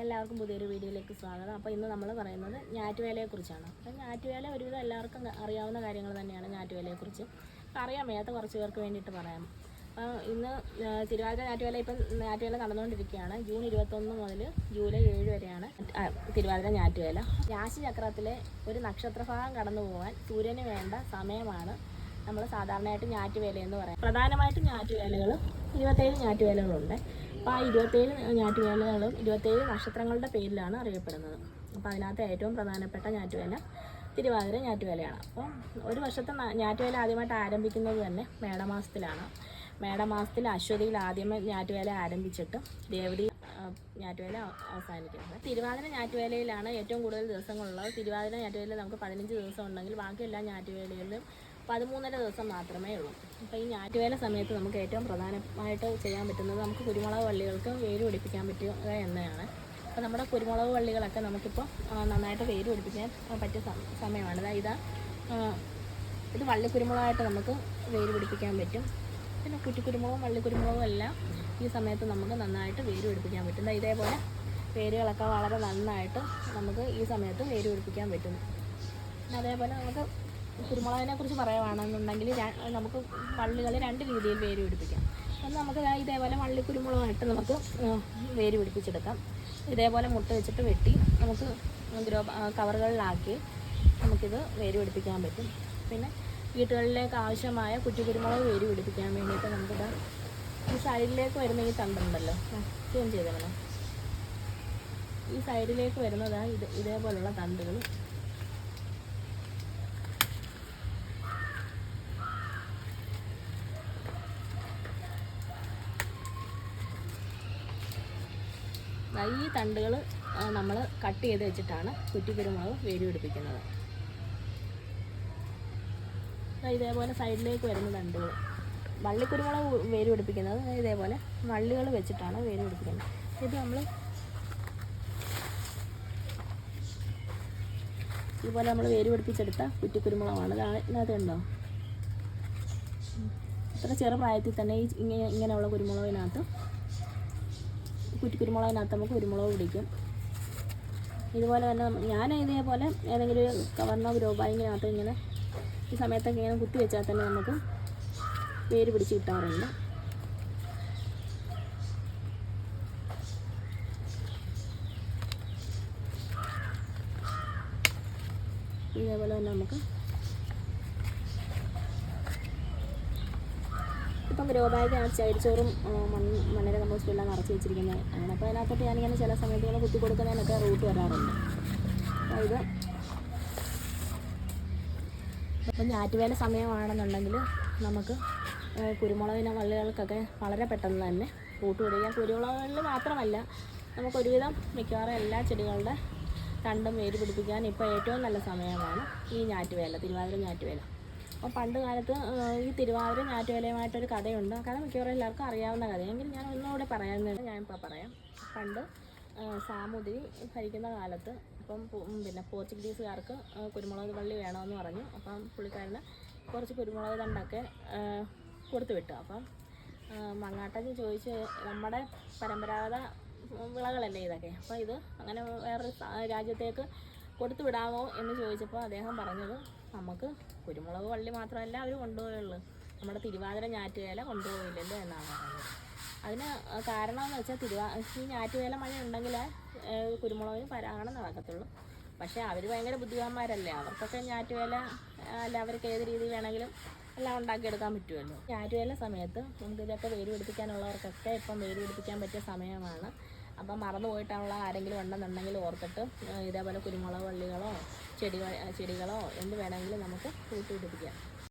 എല്ലാവർക്കും പുതിയൊരു വീഡിയോയിലേക്ക് സ്വാഗതം. അപ്പോൾ ഇന്ന് നമ്മൾ പറയുന്നത് ഞാറ്റുവേലയെക്കുറിച്ചാണ്. അപ്പോൾ ഞാറ്റുവേല ഒരുവിധം എല്ലാവർക്കും അറിയാവുന്ന കാര്യങ്ങൾ തന്നെയാണ് ഞാറ്റുവേലയെക്കുറിച്ച്. അറിയാൻ വയ്യാത്ത കുറച്ച് പേർക്ക് വേണ്ടിയിട്ട് പറയാം. അപ്പോൾ ഇന്ന് തിരുവാതിര ഞാറ്റുവേല ഇപ്പം ഞാറ്റുവേല നടന്നുകൊണ്ടിരിക്കുകയാണ്. ജൂൺ ഇരുപത്തൊന്ന് മുതൽ ജൂലൈ ഏഴ് വരെയാണ് തിരുവാതിര ഞാറ്റുവേല. രാശിചക്രത്തിലെ ഒരു നക്ഷത്രഭാഗം കടന്നു പോകാൻ സൂര്യന് വേണ്ട സമയമാണ് നമ്മൾ സാധാരണയായിട്ട് ഞാറ്റുവേല എന്ന് പറയാം. പ്രധാനമായിട്ടും ഞാറ്റുവേലകൾ ഇരുപത്തേഴ് ഞാറ്റുവേലകളുണ്ട്. അപ്പോൾ ആ ഇരുപത്തേഴ് ഞാറ്റുവേലകളും ഇരുപത്തേഴ് നക്ഷത്രങ്ങളുടെ പേരിലാണ് അറിയപ്പെടുന്നത്. അപ്പോൾ അതിനകത്ത് ഏറ്റവും പ്രധാനപ്പെട്ട ഞാറ്റുവേല തിരുവാതിര ഞാറ്റുവേലയാണ്. അപ്പം ഒരു വർഷത്തെ ഞാറ്റുവേല ആദ്യമായിട്ട് ആരംഭിക്കുന്നത് തന്നെ മേടമാസത്തിലാണ്. മേടമാസത്തിൽ അശ്വതിയിൽ ആദ്യമേ ഞാറ്റുവേല ആരംഭിച്ചിട്ട് രേവതി ഞാറ്റുവേല അവ- അവസാനിക്കുന്നത്. തിരുവാതിര ഞാറ്റുവേലയിലാണ് ഏറ്റവും കൂടുതൽ ദിവസങ്ങളുള്ളത്. തിരുവാതിര ഞാറ്റുവേല നമുക്ക് പതിനഞ്ച് ദിവസം ഉണ്ടെങ്കിൽ ബാക്കി എല്ലാ ഞാറ്റുവേലയിലും പതിമൂന്നര ദിവസം മാത്രമേ ഉള്ളൂ. അപ്പോൾ ഈ ഞാറ്റുവേല സമയത്ത് നമുക്ക് ഏറ്റവും പ്രധാനമായിട്ട് ചെയ്യാൻ പറ്റുന്നത് നമുക്ക് കുരുമുളക് വള്ളികൾക്ക് വേര് പിടിപ്പിക്കാൻ പറ്റുക എന്നതാണ്. അപ്പോൾ നമ്മുടെ കുരുമുളക് വള്ളികളൊക്കെ നമുക്കിപ്പോൾ നന്നായിട്ട് വേര് പിടിപ്പിക്കാൻ പറ്റിയ സമയമാണ്. അതായത് ഇതാ ഇത് വള്ളിക്കുരുമുളകായിട്ട് നമുക്ക് വേര് പിടിപ്പിക്കാൻ പറ്റും. പിന്നെ കുറ്റിക്കുരുമുളകും വള്ളിക്കുരുമുളകും എല്ലാം ഈ സമയത്ത് നമുക്ക് നന്നായിട്ട് വേര് പിടിപ്പിക്കാൻ പറ്റും. ഇതേപോലെ വേരുകളൊക്കെ വളരെ നന്നായിട്ട് നമുക്ക് ഈ സമയത്ത് വേര് പിടിപ്പിക്കാൻ പറ്റും. അതേപോലെ നമുക്ക് കുരുമുളകിനെ കുറിച്ച് പറയുവാണെന്നുണ്ടെങ്കിൽ ര- നമുക്ക് വള്ളികൾ രണ്ട് രീതിയിൽ വേര് പിടിപ്പിക്കാം. അത് നമുക്ക് ഇതേപോലെ വള്ളി കുരുമുളകായിട്ട് നമുക്ക് വേര് പിടിപ്പിച്ചെടുക്കാം. ഇതേപോലെ മുട്ട വെച്ചിട്ട് വെട്ടി നമുക്ക് ഗ്രോ കവറുകളിലാക്കി നമുക്കിത് വേര് പിടിപ്പിക്കാൻ പറ്റും. പിന്നെ വീട്ടുകളിലേക്ക് ആവശ്യമായ കുറ്റി കുരുമുളക് വേര് പിടിപ്പിക്കാൻ വേണ്ടിയിട്ട് നമുക്കിത് ഈ സൈഡിലേക്ക് വരുന്ന ഈ തണ്ടുണ്ടല്ലോ ചെയ്തിരുന്നു ഈ സൈഡിലേക്ക് വരുന്നതാണ് ഇത് ഇതേപോലുള്ള തണ്ടുകൾ. ഈ തണ്ടുകൾ നമ്മൾ കട്ട് ചെയ്ത് വെച്ചിട്ടാണ് കുറ്റിക്കുരുമുളക് വേരി പിടിപ്പിക്കുന്നത്. ഇതേപോലെ സൈഡിലേക്ക് വരുന്ന തണ്ടുകൾ. വള്ളിക്കുരുമുളക് വേര് പിടിപ്പിക്കുന്നത് ഇതേപോലെ വള്ളികൾ വെച്ചിട്ടാണ് വേര് പിടിപ്പിക്കുന്നത്. ഇത് നമ്മൾ ഇതുപോലെ നമ്മൾ വേര് പിടിപ്പിച്ചെടുത്ത കുറ്റിക്കുരുമുളകാണ്. ഇതിനകത്ത് ഉണ്ടോ ഇത്ര ചെറു പ്രായത്തിൽ തന്നെ ഈ ഇങ്ങനെ ഇങ്ങനെയുള്ള കുരുമുളകിനകത്ത് കുറ്റിക്കുരുമുളകിനകത്ത് നമുക്ക് കുരുമുളക് പിടിക്കും ഇതുപോലെ തന്നെ ഞാൻ ഇതേപോലെ ഏതെങ്കിലും ഒരു കവർണോ ഗ്രോ ഇങ്ങനെ ഈ സമയത്തൊക്കെ ഇങ്ങനെ കുത്തി വെച്ചാൽ തന്നെ നമുക്ക് വേര് പിടിച്ച് കിട്ടാറുണ്ട്. ഇതേപോലെ തന്നെ നമുക്ക് ഇപ്പം ഗ്രോ ബാഗ് ആ ചകിരിച്ചോറും ആ, മണ്ണ് നമ്മൾ എല്ലാം നിറച്ച് വെച്ചിരിക്കുന്നത് ആണ് അപ്പോൾ അതിനകത്തോട്ട് ഞാനിങ്ങനെ ചില സമയത്ത് ഇങ്ങനെ കുത്തി കൊടുക്കുന്നതിനൊക്കെ റൂട്ട് വരാറുണ്ട്. അപ്പോൾ ഇത് ഇപ്പം ഞാറ്റുവേല സമയമാണെന്നുണ്ടെങ്കിൽ നമുക്ക് കുരുമുളകിനെ വള്ളികൾക്കൊക്കെ വളരെ പെട്ടെന്ന് തന്നെ റൂട്ട് പിടിക്കാം കുരുമുളകുകളിൽ മാത്രമല്ല നമുക്കൊരുവിധം മിക്കവാറും എല്ലാ ചെടികളുടെ തണ്ടും വേര് പിടിപ്പിക്കാൻ ഇപ്പോൾ ഏറ്റവും നല്ല സമയമാണ് ഈ ഞാറ്റുവേല തിരുവാതിര ഞാറ്റുവേല. അപ്പോൾ പണ്ട് കാലത്ത് ഈ തിരുവാതിര ഞാറ്റുവേലയുമായിട്ടൊരു കഥയുണ്ട്. കഥ മിക്കവാറും എല്ലാവർക്കും അറിയാവുന്ന കഥയെങ്കിൽ ഞാൻ ഒന്നുകൂടെ പറയാമെന്ന് ഞാനിപ്പോൾ പറയാം. പണ്ട് സാമൂതിരി ഭരിക്കുന്ന കാലത്ത് അപ്പം പിന്നെ പോർച്ചുഗീസുകാർക്ക് കുരുമുളക് വള്ളി വേണമെന്ന് പറഞ്ഞു. അപ്പം പുള്ളിക്കാരന് കുറച്ച് കുരുമുളക് തണ്ടൊക്കെ കൊടുത്തു വിട്ടു. അപ്പം മങ്ങാട്ടൻ ചോദിച്ച് നമ്മുടെ പരമ്പരാഗത വിളകളല്ലേ ഇതൊക്കെ? അപ്പോൾ ഇത് അങ്ങനെ വേറൊരു രാജ്യത്തേക്ക് കൊടുത്തു വിടാമോ എന്ന് ചോദിച്ചപ്പോൾ അദ്ദേഹം പറഞ്ഞത് നമുക്ക് കുരുമുളക് വള്ളി മാത്രമല്ല അവർ കൊണ്ടുപോയുള്ളൂ. നമ്മുടെ തിരുവാതിര ഞാറ്റുവേല കൊണ്ടുപോയില്ലല്ലോ എന്നാണ് പറഞ്ഞത്. അതിന് കാരണം എന്ന് വെച്ചാൽ തിരുവാ ഈ ഞാറ്റുവേല മഴ ഉണ്ടെങ്കിൽ കുരുമുളകിന് പരാഗണം നടക്കത്തുള്ളൂ. പക്ഷേ അവർ ഭയങ്കര ബുദ്ധിമാന്മാരല്ലേ? അവർക്കൊക്കെ ഞാറ്റുവേല അല്ല അവർക്ക് ഏത് രീതി വേണമെങ്കിലും എല്ലാം ഉണ്ടാക്കിയെടുക്കാൻ പറ്റുമല്ലോ. ഞാറ്റുവേല സമയത്ത് നമുക്ക് ഇതൊക്കെ വേര് പിടിപ്പിക്കാനുള്ളവർക്കൊക്കെ ഇപ്പം വേര് പിടിപ്പിക്കാൻ പറ്റിയ സമയമാണ്. അപ്പം മറന്നു പോയിട്ടുള്ള ആരെങ്കിലും ഉണ്ടെന്നുണ്ടെങ്കിൽ ഓർത്തിട്ട് ഇതേപോലെ കുരുമുളക് വള്ളികളോ ചെടികൾ ചെടികളോ എന്ത് വേണമെങ്കിലും നമുക്ക് കൂട്ടി പിടിപ്പിക്കാം.